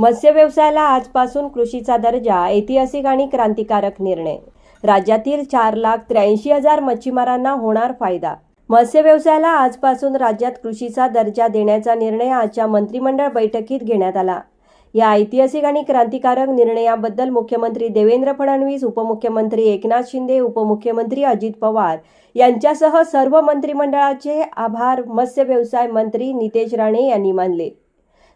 मत्स्य व्यवसायाला आजपासून कृषीचा दर्जा ऐतिहासिक आणि क्रांतिकारक निर्णय. राज्यातील चार लाख त्र्याऐंशी हजार मच्छीमारांना होणार फायदा. मत्स्य व्यवसायाला आजपासून राज्यात कृषीचा दर्जा देण्याचा निर्णय आजच्या मंत्रिमंडळ बैठकीत घेण्यात आला. या ऐतिहासिक आणि क्रांतिकारक निर्णयाबद्दल मुख्यमंत्री देवेंद्र फडणवीस उपमुख्यमंत्री एकनाथ शिंदे उपमुख्यमंत्री अजित पवार यांच्यासह सर्व मंत्रिमंडळाचे आभार मत्स्य व्यवसाय मंत्री नितेश राणे यांनी मानले.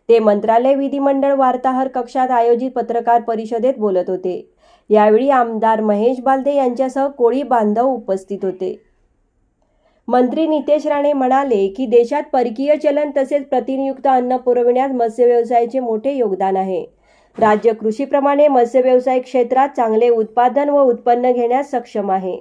ते मंत्रालय विधिमंडळ वार्ताहर कक्षात आयोजित पत्रकार परिषदेत बोलत होते. यावेळी आमदार महेश बालदे यांच्यासह कोळी बांधव उपस्थित होते. मंत्री नितेश राणे म्हणाले की देशात परकीय चलन तसेच प्रतिनियुक्त अन्न पुरविण्यात मत्स्य व्यवसायाचे मोठे योगदान आहे. राज्य कृषीप्रमाणे मत्स्य व्यवसाय क्षेत्रात चांगले उत्पादन व उत्पन्न घेण्यास सक्षम आहे.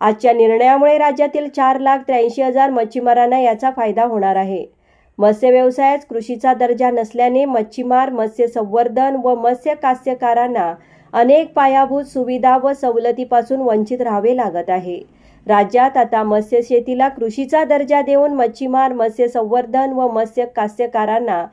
आजच्या निर्णयामुळे राज्यातील चार लाख त्र्याऐंशी हजार मच्छीमारांना याचा फायदा होणार आहे. मत्स्य व्यवसायात कृषीचा दर्जा नसल्याने मच्छीमार मत्स्य संवर्धन व मत्स्य कास्यकारांना अनेक पायाभूत सुविधा व सवलतीपासून वंचित राहावे लागत आहे. राज्यात आता मत्स्य शेतीला कृषीचा दर्जा देऊन मच्छीमार मत्स्य संवर्धन व मत्स्य कास्यकारांना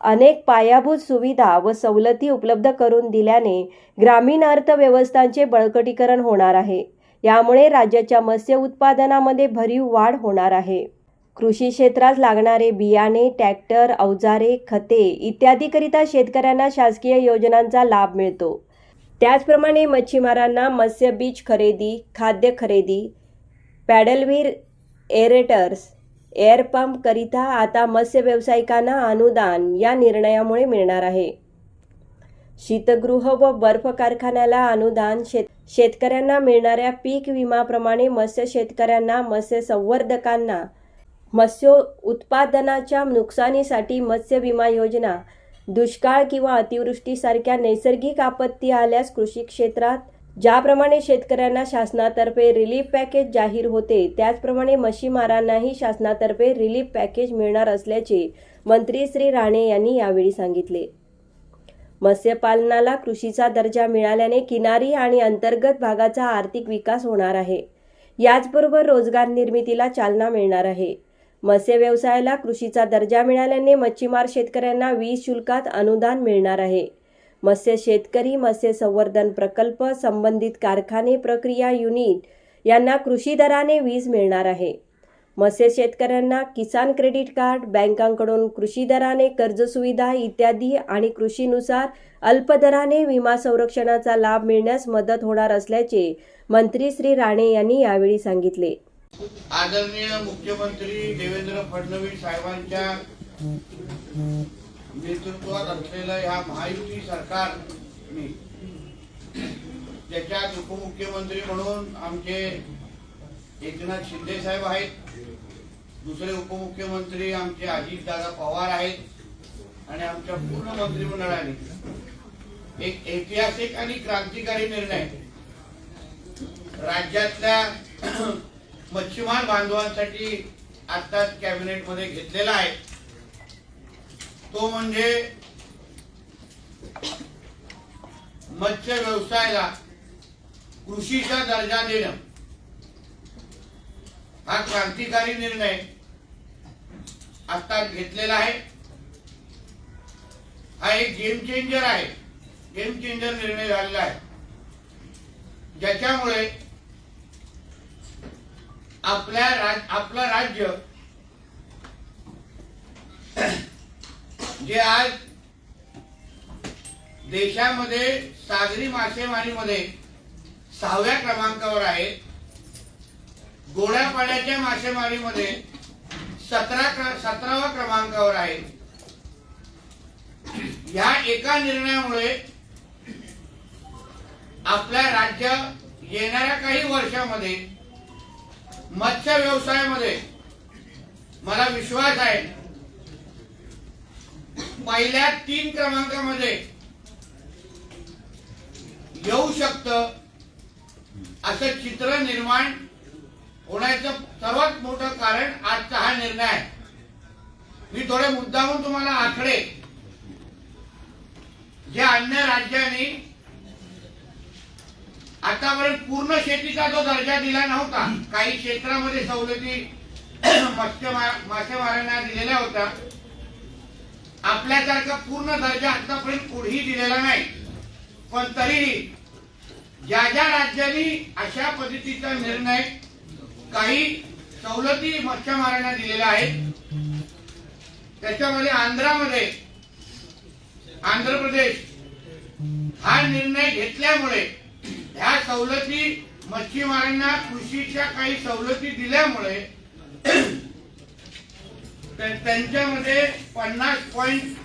अनेक पायाभूत सुविधा व सवलती उपलब्ध करून दिल्याने ग्रामीण अर्थव्यवस्थांचे बळकटीकरण होणार आहे. यामुळे राज्याच्या मत्स्य उत्पादनामध्ये भरीव वाढ होणार आहे. कृषी क्षेत्रात लागणारे बियाणे ट्रॅक्टर अवजारे खते इत्यादीकरिता शेतकऱ्यांना शासकीय योजनांचा लाभ मिळतो. त्याचप्रमाणे मच्छीमारांना मत्स्य बीज खरेदी खाद्य खरेदी पॅडलवीर एरेटर्स एअरपंपकरिता करिता आता मत्स्य व्यावसायिकांना अनुदान या निर्णयामुळे मिळणार आहे. शीतगृह व बर्फ कारखान्याला अनुदान शेत शेतकऱ्यांना मिळणाऱ्या पीक विमाप्रमाणे मत्स्य शेतकऱ्यांना मत्स्य संवर्धकांना मत्स्य उत्पादनाच्या नुकसानीसाठी मत्स्य विमा योजना. दुष्काळ किंवा अतिवृष्टीसारख्या नैसर्गिक आपत्ती आल्यास कृषी क्षेत्रात ज्याप्रमाणे शेतकऱ्यांना शासनातर्फे रिलीफ पॅकेज जाहीर होते त्याचप्रमाणे मच्छीमारांनाही शासनातर्फे रिलीफ पॅकेज मिळणार असल्याचे मंत्री श्री राणे यांनी यावेळी सांगितले. मत्स्यपालनाला कृषीचा दर्जा मिळाल्याने किनारी आणि अंतर्गत भागाचा आर्थिक विकास होणार आहे. याचबरोबर रोजगार निर्मितीला चालना मिळणार आहे. मत्स्य व्यवसायाला कृषीचा दर्जा मिळाल्याने मच्छीमार शेतकऱ्यांना वीज शुल्कात अनुदान मिळणार आहे. मत्स्य शेतकरी मत्स्य संवर्धन प्रकल्प संबंधित कारखाने प्रक्रिया युनिट यांना कृषी दराने वीज मिळणार आहे. मत्स्य शेतकऱ्यांना किसान क्रेडिट कार्ड बँकांकडून कृषी दराने कर्ज सुविधा इत्यादी आणि कृषीनुसार अल्पदराने विमा संरक्षणाचा लाभ मिळण्यास मदत होणार असल्याचे मंत्री श्री राणे यांनी यावेळी सांगितले. आदरणीय मुख्यमंत्री देवेंद्र फडणवीस साहेबांच्या नेतृत्वात असलेलं ह्या महायुती सरकार त्याच्यात उपमुख्यमंत्री म्हणून आमचे एकनाथ शिंदे साहेब आहेत दुसरे उपमुख्यमंत्री आमचे अजितदादा पवार आहेत आणि आमच्या पूर्ण मंत्रिमंडळाने एक ऐतिहासिक आणि क्रांतिकारी निर्णय राज्यातल्या मच्छीमार बांधवांसाठी आत्ताच कॅबिनेटमध्ये घेतलेला आहे. तो म्हणजे मत्स्य व्यवसायाला कृषीचा दर्जा देणं. हा क्रांतिकारी निर्णय आता घेतलेला आहे. हा एक गेम चेंजर आहे. गेम चेंजर निर्णय झालेला आहे. ज्याच्यामुळे आपल्या राज आपलं राज्य जे आज देशामध्ये सागरी मासेमारीमध्ये सहाव्या क्रमांकावर आहे गोड्या पाण्याच्या मासेमारीमध्ये सतरा क्र- सतराव्या क्रमांकावर आहे. ह्या एका निर्णयामुळे आपल्या राज्य येणाऱ्या काही वर्षामध्ये मत्स्य व्यवसायामध्ये मला विश्वास आहे. पहिल्या तीन क्रमांकामध्ये येऊ शकत असं चित्र निर्माण होण्याचं सर्वात मोठं कारण आजचा हा निर्णय आहे. मी थोडे मुद्दामून तुम्हाला आकडे जे अन्य राज्यांनी आतापर्यंत पूर्ण शेतीचा जो दर्जा दिला नव्हता काही क्षेत्रामध्ये सवलती मत्स्य मासेमारांना दिलेल्या होत्या. आपल्यासारखा पूर्ण दर्जा आतापर्यंत कुठेही दिलेला नाही. पण तरीही ज्या ज्या राज्यांनी अशा पद्धतीचा निर्णय काही सवलती मच्छीमारांना दिलेल्या आहेत त्याच्यामध्ये आंध्रामध्ये आंध्र प्रदेश हा निर्णय घेतल्यामुळे ह्या सवलती मच्छीमारांना कृषीच्या काही सवलती दिल्यामुळे त्यांच्यामध्ये पन्नास पॉईंट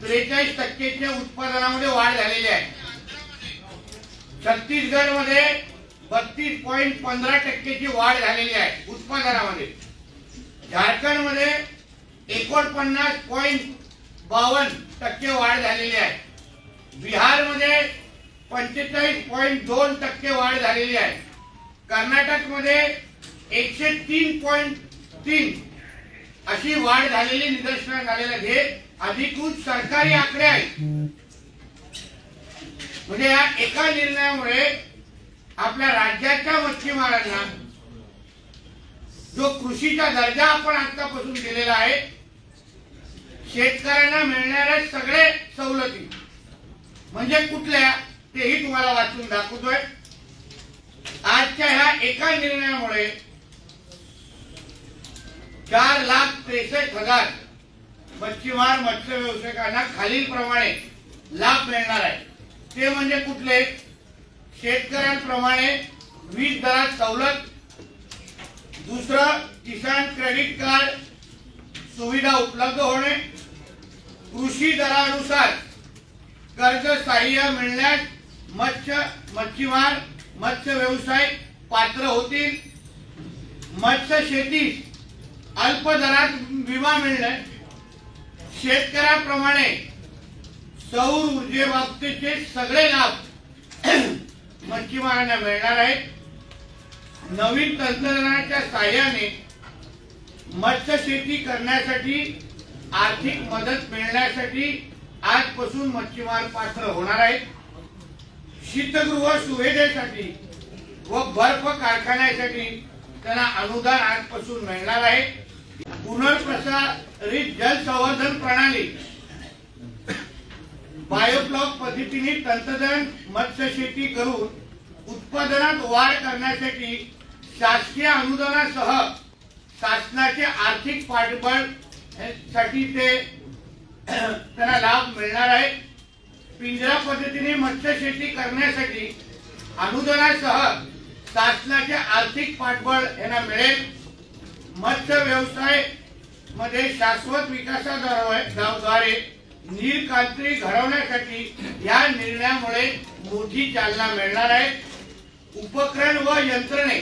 त्रेचाळीस टक्केच्या उत्पादनामध्ये वाढ झालेली आहे. छत्तीसगडमध्ये बत्तीस पॉईंट पंधरा टक्केची वाढ झालेली आहे उत्पादनामध्ये. झारखंडमध्ये एकोणपन्नास पॉईंट बावन्न टक्के वाढ झालेली आहे. बिहारमध्ये पंचेचाळीस पॉईंट दोन टक्के वाढ झालेली आहे. कर्नाटकमध्ये एकशे तीन पॉईंट तीन अशी वाढ झालेली निदर्शनास आलेलं हे अधिकृत सरकारी आकडे आहेत. म्हणजे या एका निर्णयामुळे आपल्या राज्याच्या मच्छीमारांना जो कृषीचा दर्जा आपण आतापासून दिलेला आहे शेतकऱ्यांना मिळणाऱ्या सगळे सवलती म्हणजे कुठल्या तेही तुम्हाला वाचून दाखवतोय. आजच्या ह्या एका निर्णयामुळे चार लाख त्रेसष्ट हजार मच्छीमार मत्स्य व्यावसायिकांना खालील प्रमाणे लाभ मिळणार आहे. ते म्हणजे कुठले? शेतकऱ्यांप्रमाणे वीज दरात सवलत. दुसरं किसान क्रेडिट कार्ड सुविधा उपलब्ध होणे. कृषी दरानुसार कर्ज सहाय्य मिळण्यास मत्स्य मच्छीमार मत्स्य व्यवसाय पात्र होतील. मत्स्य शेती अल्प दरात विमा मिळणे शेतकऱ्याप्रमाणे सौर ऊर्जेबाबतीचे सगळे लाभ मच्छीमारांना मिळणार आहेत. नवीन तंत्रज्ञानाच्या साह्याने मत्स्य शेती करण्यासाठी आर्थिक मदत मिळण्यासाठी आजपासून मच्छीमार पात्र होणार आहेत. शीतगृह सुविधेसाठी व बर्फ कारखान्यासाठी त्यांना अनुदान आजपासून मिळणार आहे. पुनर्प्रसारित जल संवर्धन प्रणाली. बायोब्लॉक पद्धतीने तंत्रज्ञान मत्स्य शेती करून उत्पादनात वाढ करण्यासाठी शासकीय अनुदानासह शासनाचे आर्थिक पाठबळसाठी ते त्यांना लाभ मिळणार आहे. पिंजरा पद्धतीने मत्स्य शेती करण्यासाठी अनुदानासह शासनाचे आर्थिक पाठबळ यांना मिळेल. मत्स्य व्यवसायमध्ये शाश्वत विकासाद्वारे नीलक्रांती घडवण्यासाठी या निर्णयामुळे मोठी चालना मिळणार आहे. उपकरण व यंत्रणे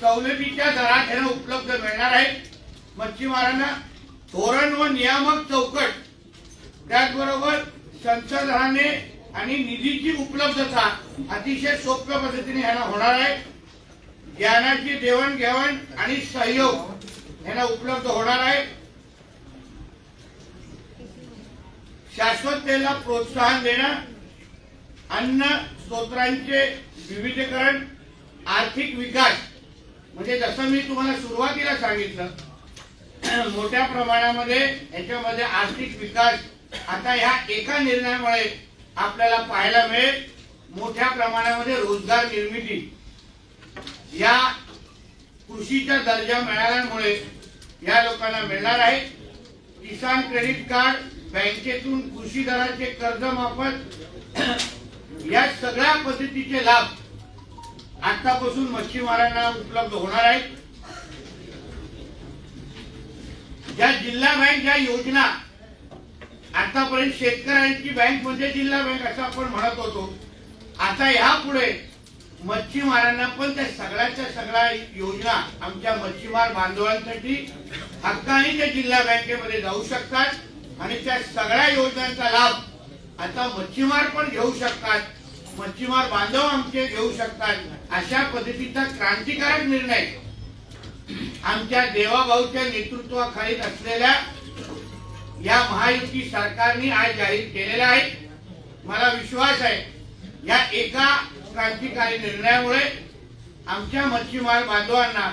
सवलतीच्या दरात यांना उपलब्ध मिळणार आहेत. मच्छीमारांना धोरण व नियामक चौकट त्याचबरोबर संसाधनाने आणि निधीची उपलब्धता अतिशय सोप्या पद्धतीने ह्याला होणार आहे. ज्ञानाची देवाणघेवाण आणि सहयोग ह्याला उपलब्ध होणार आहे. शाश्वततेला प्रोत्साहन देणं अन्न स्त्रोत्रांचे विविधीकरण आर्थिक विकास. म्हणजे जसं मी तुम्हाला सुरुवातीला सांगितलं मोठ्या प्रमाणामध्ये याच्यामध्ये आर्थिक विकास आता ह्या एका निर्णयामुळे आपल्याला पाहायला मिळेल मोठ्या प्रमाणामध्ये रोजगार निर्मिती. या कृषीचा दर्जा मिळाल्यामुळे या लोकांना मिळणार आहे. किसान क्रेडिट कार्ड बँकेतून कृषी दराचे कर्ज माफत. या सगळ्या पद्धतीचे लाभ आतापासून मच्छीमारांना उपलब्ध होणार आहेत. ज्या जिल्हा बँक ज्या योजना आतापर्यंत शेतकऱ्यांची बँक म्हणजे जिल्हा बँक असं आपण म्हणत होतो. आता यापुढे मच्छीमारांना पण त्या सगळ्याच्या सगळ्या योजना आमच्या मच्छीमार बांधवांसाठी हक्काने त्या जिल्हा बँकेमध्ये जाऊ शकतात आणि त्या सगळ्या योजनांचा लाभ आता मच्छीमार पण घेऊ शकतात. मच्छीमार बांधव आमचे घेऊ शकतात. अशा पद्धतीचा क्रांतिकारक निर्णय आमच्या देवाभाऊच्या नेतृत्वाखाली असलेल्या या महायुती सरकारने आज जाहीर केलेल्या आहेत. मला विश्वास आहे या एका क्रांतिकारी निर्णयामुळे आमच्या मच्छीमार बांधवांना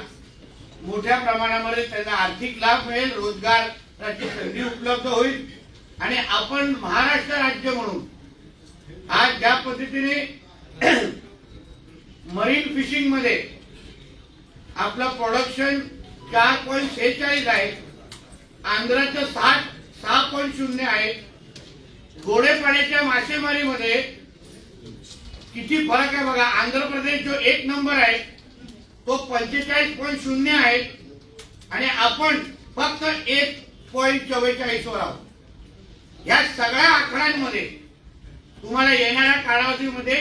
मोठ्या प्रमाणामध्ये त्यांना आर्थिक लाभ मिळेल रोजगाराची संधी उपलब्ध होईल. आणि आपण महाराष्ट्र राज्य म्हणून आज ज्या पद्धतीने मरीन फिशिंगमध्ये आपलं प्रोडक्शन चार पॉईंट सेहेचाळीस आहे आंध्राचं साठ सहा पॉईंट शून्य आहे. गोडे पाण्याच्या मासेमारीमध्ये किती फरक आहे बघा. आंध्र प्रदेश जो एक नंबर आहे तो पंचेचाळीस पॉईंट शून्य आहे. आणि आपण फक्त एक पॉईंट चव्वेचाळीसवर आहोत. या सगळ्या आकड्यांमध्ये तुम्हाला येणाऱ्या कालावधीमध्ये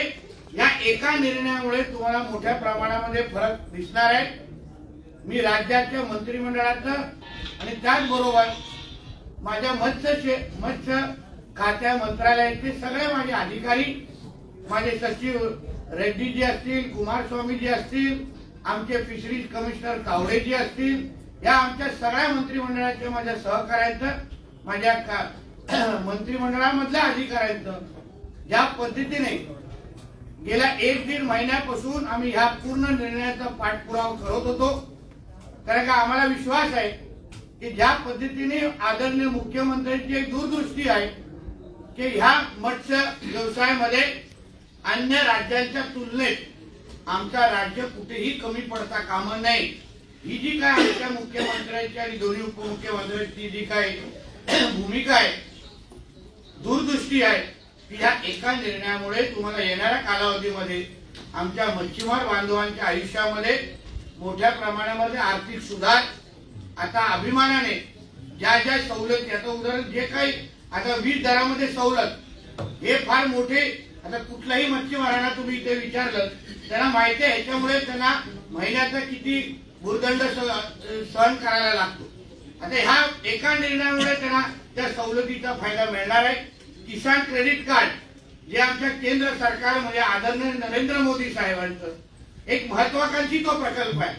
या एका निर्णयामुळे तुम्हाला मोठ्या प्रमाणामध्ये फरक दिसणार आहे. मी राज्याच्या मंत्रिमंडळाचं आणि त्याचबरोबर माझ्या मत्स्य मत्स्य खात्या मंत्रालयाचे सगळे माझे अधिकारी माझे सचिव रेड्डीजी असतील कुमारस्वामीजी असतील आमचे फिशरीज कमिशनर कावडेजी असतील या आमच्या सगळ्या मंत्रिमंडळाच्या माझ्या सहकार्यांचं माझ्या का- मंत्रिमंडळामधल्या अधिकाऱ्यांचं ज्या पद्धतीने गेल्या एक दीड महिन्यापासून आम्ही ह्या पूर्ण निर्णयाचा पाठपुरावा करत होतो. कारण का आम्हाला विश्वास आहे की ज्या पद्धतीने आदरणीय मुख्यमंत्र्यांची एक दूरदृष्टी आहे की ह्या मत्स्य व्यवसायामध्ये अन्य राज्यांच्या तुलनेत आमचा राज्य कुठेही कमी पडता कामा नाही ही जी काय आमच्या मुख्यमंत्र्यांची आणि दोन्ही उपमुख्यमंत्र्यांची जी काय भूमिका आहे दूरदृष्टी आहे की ह्या एका निर्णयामुळे तुम्हाला येणाऱ्या कालावधीमध्ये आमच्या मच्छीमार बांधवांच्या आयुष्यामध्ये मोठ्या प्रमाणामध्ये आर्थिक सुधार आता अभिमानाने ज्या ज्या सवलत याचं उदाहरण जे काही आता वीज दरामध्ये सवलत हे फार मोठे आता कुठल्याही मच्छीमारांना तुम्ही इथे विचारलं त्यांना माहिती आहे ह्याच्यामुळे त्यांना महिन्याचा किती भूर्दंड स- सहन करायला लागतो. आता ह्या एका निर्णयामुळे त्यांना त्या सवलतीचा फायदा मिळणार आहे. किसान क्रेडिट कार्ड जे आमच्या केंद्र सरकार म्हणजे आदरणीय नरेंद्र मोदी साहेबांचं एक महत्वाकांक्षी तो प्रकल्प आहे.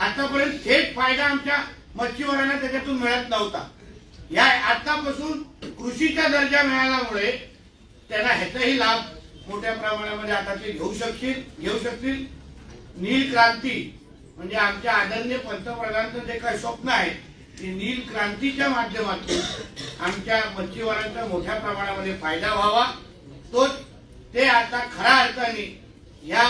आतापर्यंत थेट फायदा आमच्या मच्छीमारांना त्याच्यातून मिळत नव्हता. या आतापासून कृषीचा दर्जा मिळाल्यामुळे त्यांना ह्याचाही लाभ मोठ्या प्रमाणामध्ये आता ते घेऊ शकतील घेऊ शकतील. नील क्रांती म्हणजे आमच्या आदरणीय पंतप्रधानांचं जे काही स्वप्न आहे ते नील क्रांतीच्या माध्यमातून आमच्या मच्छीमारांचा मोठ्या प्रमाणामध्ये फायदा व्हावा. तोच ते आता खऱ्या अर्थाने या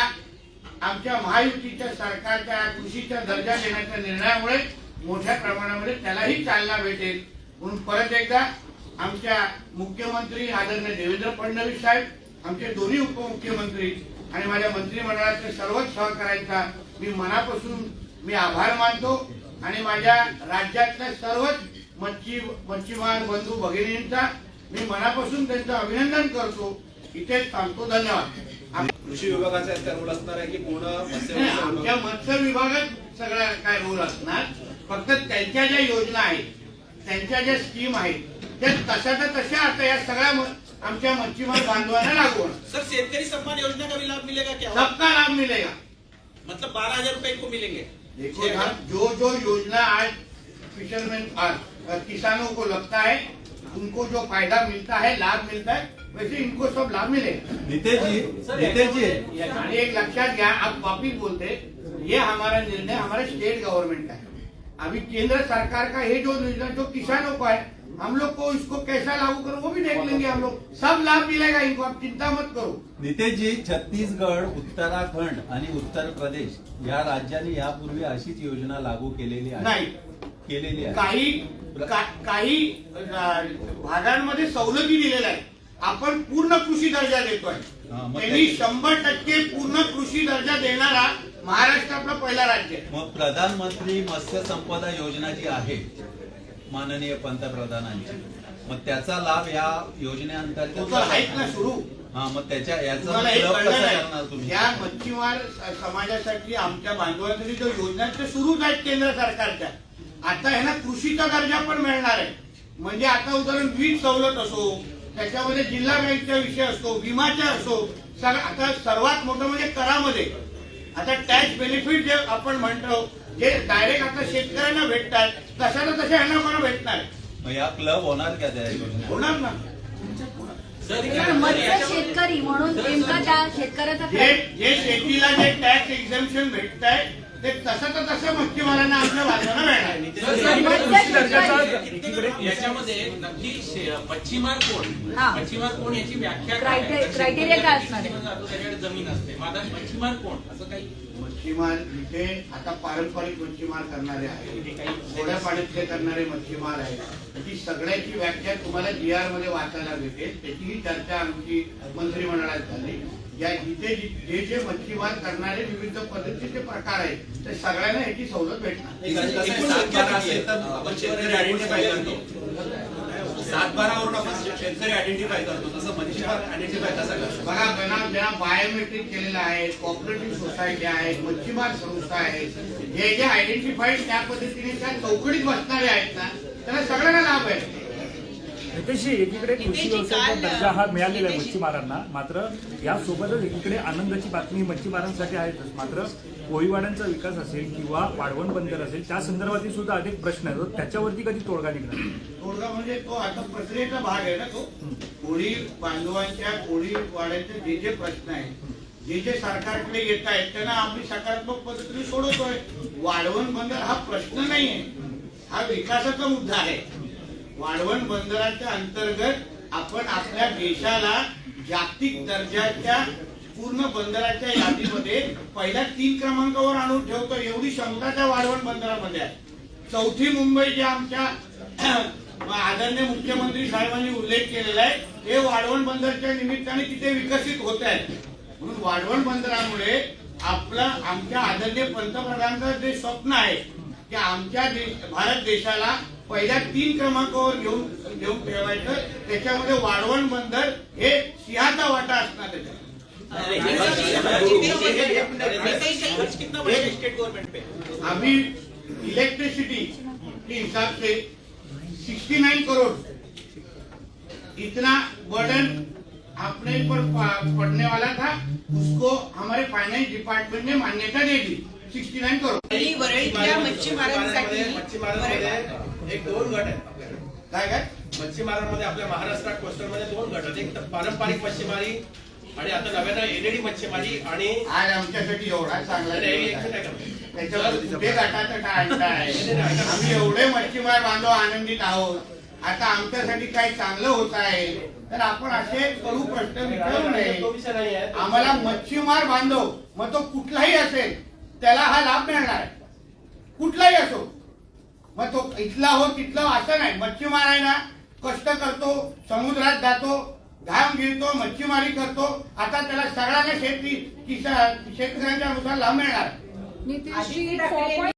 आमच्या महायुतीच्या सरकारच्या कृषीचा दर्जा देण्याच्या निर्णयामुळे मोठ्या प्रमाणामध्ये त्यालाही चालना भेटेल. म्हणून परत एकदा आमच्या मुख्यमंत्री आदरणीय देवेंद्र फडणवीस साहेब आमचे दोन्ही उपमुख्यमंत्री आणि माझ्या मंत्रिमंडळाच्या सर्वच सहकाऱ्यांचा मी मनापासून मी आभार मानतो आणि माझ्या राज्यातल्या सर्वच मच्छी मच्छीमार बंधू भगिनींचा मी मनापासून त्यांचं अभिनंदन करतो. इथेच थांबतो धन्यवाद. कृषी विभागाचा असणार आहे की पूर्ण आमच्या मत्स्य विभागात सगळा काय रोल असणार? फक्त त्यांच्या ज्या योजना आहेत त्यांच्या ज्या स्कीम आहेत त्या तशाच्या तशा आता या सगळ्या आमच्या मच्छीमार बांधवांना लागू सर शेतकरी सम्मान योजना का भी लाभ मिलेगा क्या? सबका लाभ मिलेगा. मतलब बारह हज़ार रूपए को मिलेंगे। देखो साहब जो जो योजना आज फिशरमैन किसानों को लगता है उनको जो फ़ायदा मिलता है लाभ मिलता है वैसे इनको सब लाभ मिलेगा। नितेश जी नितेश जी एक लक्षात घ्या आप वापिस बोलते ये हमारा निर्णय हमारे स्टेट गवर्नमेंट का है। अभी केंद्र सरकार का ये जो योजना जो किसानों को है हम लोग को इसको कैसा लागू करो वो भी देख लेंगे हम लोग। सब लाभ मिलेगा इनको आप चिंता मत करो। नितेश जी छत्तीसगड उत्तराखंड आणि उत्तर प्रदेश या राज्यांनी यापूर्वी अशीच योजना लागू केलेली आहे. नाही. केलेली आहे. काही का- काही अं, भागांमध्ये सवलती दिलेल्या आहेत. आपण पूर्ण कृषी दर्जा देतोय. हा, मग त्यांनी शंभर टक्के पूर्ण कृषी दर्जा देणारा महाराष्ट्र आपलं पहिला राज्य मग प्रधानमंत्री मत्स्य संपदा योजना जी आहे माननीय पंतप्रधानांची मग त्याचा लाभ या योजनेअंतर्गत आहेत ना सुरू. हा मग त्याच्या याचा तुम्हाला हे क्लब कळलं कसा नाही. करणार तुम्ही? या मच्छीमार स- समाजासाठी आमच्या बांधवांसाठी जो योजना आहेत, ते सुरूच आहेत केंद्र सरकारच्या. आता ह्यांना कृषीचा दर्जा पण मिळणार आहे. म्हणजे आता उदाहरण वीज सवलत असो त्याच्यामध्ये जिल्हा बँकचा विषय असतो विमाचा असो सग आता सर्वात मोठं म्हणजे करामध्ये. आता टॅक्स बेनिफिट जे आपण म्हणतो जे डायरेक्ट आता शेतकऱ्यांना भेटतात तशाला तशा ह्यांना मला भेटणार. मग या क्लब होणार का त्या होणार ना. सर तर मत्स्य शेतकरी म्हणून नेमका त्या शेतकऱ्याचा जे जे शेतीला जे टॅक्स एक्झम्पन भेटत आहे ते तसं तर तसं मच्छीमारांना मिळणार याच्यामध्ये नक्की शे- मच्छीमार कोण? हा. मच्छीमार कोण याची व्याख्या काय? आहे? criteria काय असणार आहे? जातो, त्याच्याकडे जमीन असते. माझा मच्छीमार कोण? असं काही मच्छीमार इथे आता पारंपरिक मच्छीमार करणारे आहेत. थोड्या पाण्यातले करणारे मच्छीमार आहेत. ती सगळ्याची व्याख्या तुम्हाला जी आरमध्ये वाचायला भेटेल. त्याचीही चर्चा आमची मंत्रिमंडळात झाली. या जिथे जि- जे मच्छीमार करणारे विविध पद्धतीचे प्रकार आहेत ते सगळ्यांना याची सवलत भेटणार. सात शेतकरी आयडेंटिफाय करतो. सात बारावरून आपण शेतकरी आयडेंटिफाय करतो तसं मच्छीमार आयडेंटिफाय कसं करतो? बघा त्यांना ज्यांना बायोमेट्रिक केलेलं आहे कोऑपरेटिव्ह सोसायटी आहेत मच्छीमार संस्था आहेत जे जे आयडेंटिफाईड त्या पद्धतीने त्या चौकडीत बसणारे आहेत ना त्यांना सगळ्यांना लाभ आहे. नितेशजी एकीकडे कृषी व्यवसायाचा दर्जा हा मिळालेला आहे मच्छीमारांना. मात्र यासोबतच एकीकडे आनंदाची बातमी मच्छीमारांसाठी आहेतच मात्र कोळीवाड्यांचा विकास असेल किंवा वाढवण बंदर असेल त्या संदर्भातील सुद्धा अनेक प्रश्न आहेत. तर त्याच्यावरती कधी तोडगा निघणार तोडगा म्हणजे तो आता प्रक्रियेचा भाग आहे ना तो. कोळी बांधवांच्या कोळी वाड्याचे जे जे प्रश्न आहेत जे जे सरकारकडे येत आहेत त्यांना आम्ही सकारात्मक पद्धतीने सोडवतोय. वाढवण बंदर हा प्रश्न नाहीये. हा विकासाचा मुद्दा आहे. वाढवण बंदराच्या अंतर्गत आपण आपल्या देशाला जागतिक दर्जाच्या पूर्ण बंदराच्या यादीमध्ये पहिल्या तीन क्रमांकावर आणून ठेवतो. एवढी क्षमता त्या वाढवण बंदरामध्ये आहे. चौथी मुंबई जे आमच्या आदरणीय मुख्यमंत्री साहेबांनी उल्लेख केलेला आहे हे वाढवण बंदरच्या निमित्ताने तिथे विकसित होत आहे म्हणून वाढवण बंदरामुळे आपलं आमच्या आदरणीय पंतप्रधानांचं जे स्वप्न आहे की आमच्या देश भारत देशाला पहिल्या तीन क्रमांकावर घेऊन घेऊन ठेवायचं त्याच्यामध्ये वाढवण बंदर हे सिंहाचा वाटा असणार त्याच्यात अभी इलेक्ट्रिसिटी के हिसाब से 69 करोड़ इतना बर्डन अपने पर पड़ने वाला था उसको हमारे फाइनेंस डिपार्टमेंट ने मान्यता दे दी 69 करोड़ वरळी वरळीतल्या मच्छीमारांसाठी मच्छीमारांमध्ये एक दोन गट आहेत आपल्याकडे. काय काय? मच्छीमारांमध्ये आपल्या महाराष्ट्रात कोस्टलमध्ये दोन गट आहेत. एक तर पारंपरिक मच्छीमारी आणि आता नव्यानं एलईडी मच्छीमारी आणि आज आमच्यासाठी एवढा चांगला. त्याच्यावर कुठे आम्ही एवढे मच्छीमार बांधव आनंदित आहोत. आता आमच्यासाठी काही चांगलं होत आहे. तर आपण असे करू प्रश्न विचारू नये. तो विषय नाही आहे. आम्हाला मच्छीमार बांधव मग तो कुठलाही असेल त्याला हा लाभ मिळणार. आहे कुठलाही असो. मग तो इथला हो तिथला असं नाही. मच्छीमार आहे ना कष्ट करतो समुद्रात जातो घाम गिळतो मच्छीमारी करतो. आता त्याला सगळ्यांना शेती किसा शेतकऱ्यांच्या नुसार लाभ मिळणार. नितीशजी फोर